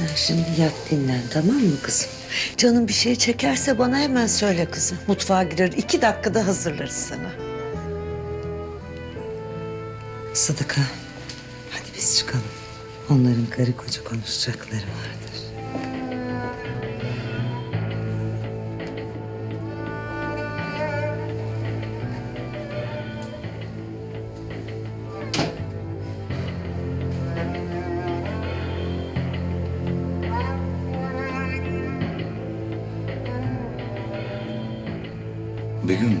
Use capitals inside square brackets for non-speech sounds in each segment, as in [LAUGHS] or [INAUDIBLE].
Sen şimdi yat dinlen tamam mı kızım? Canın bir şey çekerse bana hemen söyle kızım. Mutfağa girer iki dakikada hazırlarız sana. Sıdıka hadi biz çıkalım. Onların karı koca konuşacakları vardır. Begüm.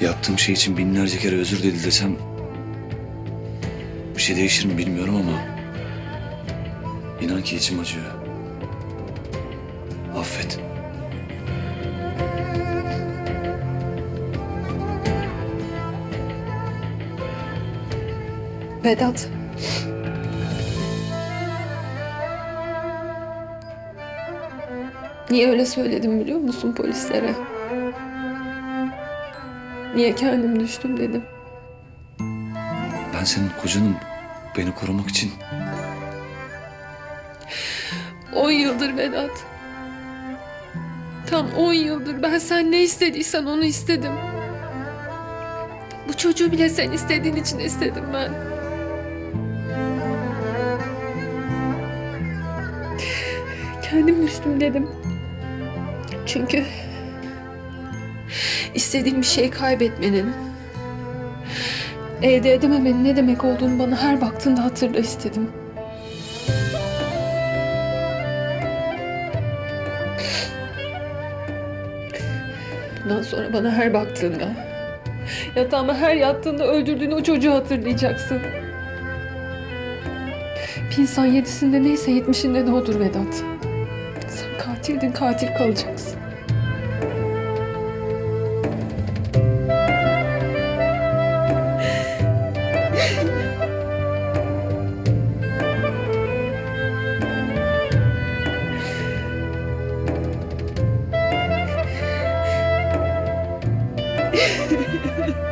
Yaptığım şey için binlerce kere özür diledi desem... ...bir şey değişir mi bilmiyorum ama... ...inan ki içim acıyor. Affet. Vedat. Niye öyle söyledim biliyor musun polislere? Niye kendim düştüm dedim. Ben senin kocanım. Beni korumak için. On yıldır Vedat. Tam on yıldır ben sen ne istediysen onu istedim. Bu çocuğu bile sen istediğin için istedim ben. Kendim düştüm dedim. Çünkü istediğim bir şeyi kaybetmenin, elde edememenin ne demek olduğunu bana her baktığında hatırla istedim. Bundan sonra bana her baktığında, yatağıma her yattığında öldürdüğün o çocuğu hatırlayacaksın. Bir insan yedisinde neyse yetmişinde de odur Vedat katildin katil kalacaksın. [LAUGHS]